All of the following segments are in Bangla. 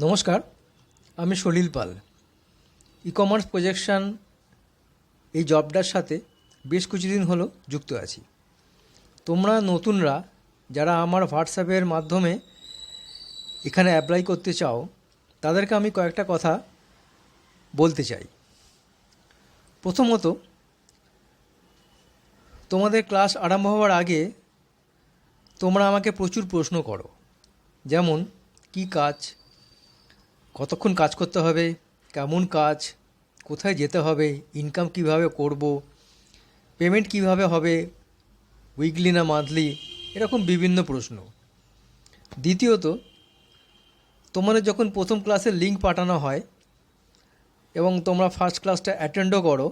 নমস্কার, আমি সলিল পাল। ই কমার্স প্রজেকশান এই জবটার সাথে বেশ কিছুদিন হলো যুক্ত আছি। তোমরা নতুনরা যারা আমার হোয়াটসঅ্যাপের মাধ্যমে এখানে অ্যাপ্লাই করতে চাও, তাদেরকে আমি কয়েকটা কথা বলতে চাই। প্রথমত, তোমাদের ক্লাস আরম্ভ হওয়ার আগে তোমরা আমাকে প্রচুর প্রশ্ন করো। যেমন, কি কাজ? কতক্ষণ কাজ করতে হবে, কেমন কাজ, কোথায় যেতে হবে ইনকাম কীভাবে করব পেমেন্ট কীভাবে হবে উইকলি না মান্থলি এরকম বিভিন্ন প্রশ্ন। দ্বিতীয়ত তোমাদের যখন প্রথম ক্লাসের লিঙ্ক পাঠানো হয় এবং তোমরা ফার্স্ট ক্লাসটা অ্যাটেন্ডও করো,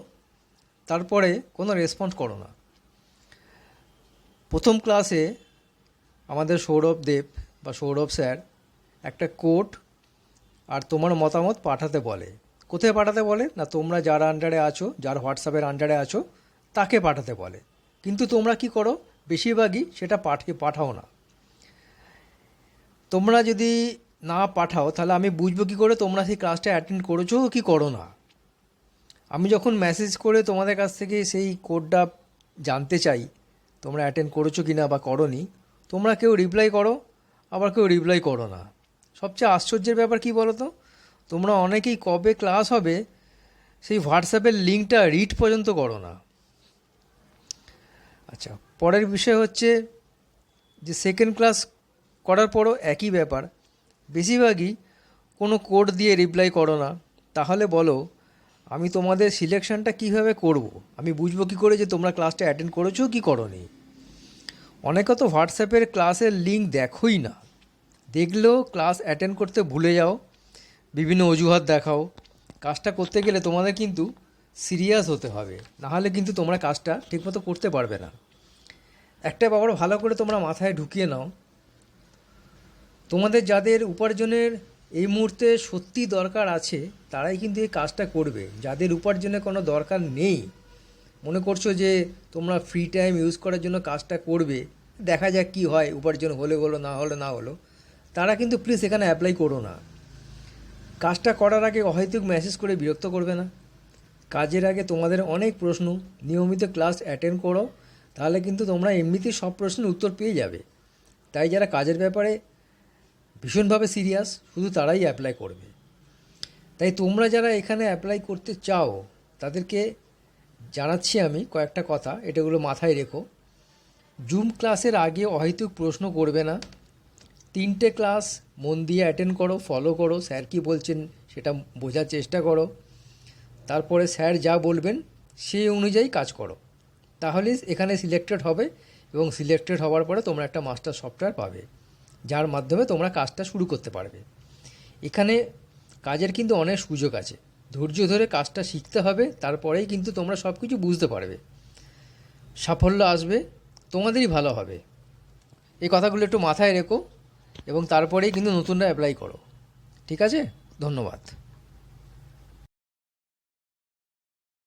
তারপরে কোনো রেসপন্স করো না। প্রথম ক্লাসে আমাদের সৌরভ দেব বা সৌরভ স্যার একটা কোড আর তোমার মতামত পাঠাতে বলে। কোথায় পাঠাতে বলে? না, তোমরা যার আন্ডারে আছো, যার হোয়াটসঅ্যাপের আন্ডারে আছো, তাকে পাঠাতে বলে। কিন্তু তোমরা কি করো? বেশিরভাগই সেটা পাঠিয়ে পাঠাও না। তোমরা যদি না পাঠাও, তাহলে আমি বুঝব কী করে? তোমরা সেই ক্লাসটা অ্যাটেন্ড করেছ কি করো না? আমি যখন মেসেজ করে তোমাদের কাছ থেকে সেই কোডটা জানতে চাই, তোমরা অ্যাটেন্ড করেছ কি না বা করনি, তোমরা কেউ রিপ্লাই করো, আবার কেউ রিপ্লাই করো না। সবচেয়ে আশ্চর্যের ব্যাপার কি বলো তো তোমরা অনেকেই কবে ক্লাস হবে সেই হোয়াটসঅ্যাপের লিঙ্কটা রিড পর্যন্ত করো না। আচ্ছা পরের বিষয় হচ্ছে যে সেকেন্ড ক্লাস করার পরও একই ব্যাপার। বেশিরভাগই কোনো কোড দিয়ে রিপ্লাই করো না। তাহলে বলো, আমি তোমাদের সিলেকশনটা কীভাবে করব? আমি বুঝব কী করে যে তোমরা ক্লাসটা অ্যাটেন্ড করেছ কি করনি? অনেকে তো হোয়াটসঅ্যাপের ক্লাসের লিঙ্ক দেখোই না। দেখলেও ক্লাস অ্যাটেন্ড করতে ভুলে যাও, বিভিন্ন অজুহাত দেখাও। কাজটা করতে গেলে তোমাদের কিন্তু সিরিয়াস হতে হবে। নাহলে কিন্তু তোমরা কাজটা ঠিকমতো করতে পারবে না। একটা ব্যাপার ভালো করে তোমরা মাথায় ঢুকিয়ে নাও। তোমাদের যাদের উপার্জনের এই মুহূর্তে সত্যি দরকার আছে, তারাই কিন্তু এই কাজটা করবে। যাদের উপার্জনের কোনো দরকার নেই, মনে করছ যে তোমরা ফ্রি টাইম ইউজ করার জন্য কাজটা করবে, দেখা যাক কি হয়, উপার্জন হলে হলো না হলে না হলো। তারা কিন্তু প্লিজ এখানে অ্যাপ্লাই করো না। কাজটা করার আগে অহেতুক মেসেজ করে বিরক্ত করবে না। কাজের আগে তোমাদের অনেক প্রশ্ন, নিয়মিত ক্লাস অ্যাটেন্ড করো, তাহলে কিন্তু তোমরা এমনিতেই সব প্রশ্নের উত্তর পেয়ে যাবে। তাই যারা কাজের ব্যাপারে ভীষণভাবে সিরিয়াস শুধু তারাই অ্যাপ্লাই করবে। তাই তোমরা যারা এখানে অ্যাপ্লাই করতে চাও, তাদেরকে জানাচ্ছি আমি কয়েকটা কথা, এটাগুলো মাথায় রেখো। জুম ক্লাসের আগে অহেতুক প্রশ্ন করবে না। তিনটে ক্লাস মন দিয়ে অ্যাটেন্ড করো ফলো করো, স্যার কী বলছেন সেটা বোঝার চেষ্টা করো। তারপরে স্যার যা বলবেন সেই অনুযায়ী কাজ করো। তাহলে এখানে সিলেক্টেড হবে এবং সিলেক্টেড হওয়ার পরে তোমরা একটা মাস্টার সফটওয়্যার পাবে, যার মাধ্যমে তোমরা কাজটা শুরু করতে পারবে। এখানে কাজের কিন্তু অনেক সুযোগ আছে। ধৈর্য ধরে কাজটা শিখতে হবে, তারপরেই কিন্তু তোমরা সব কিছু বুঝতে পারবে। সাফল্য আসবে, তোমাদেরই ভালো হবে। এই কথাগুলো একটু মাথায় রেখো। এবং তারপরেই কিন্তু নতুনরা অ্যাপ্লাই করো। ঠিক আছে? ধন্যবাদ।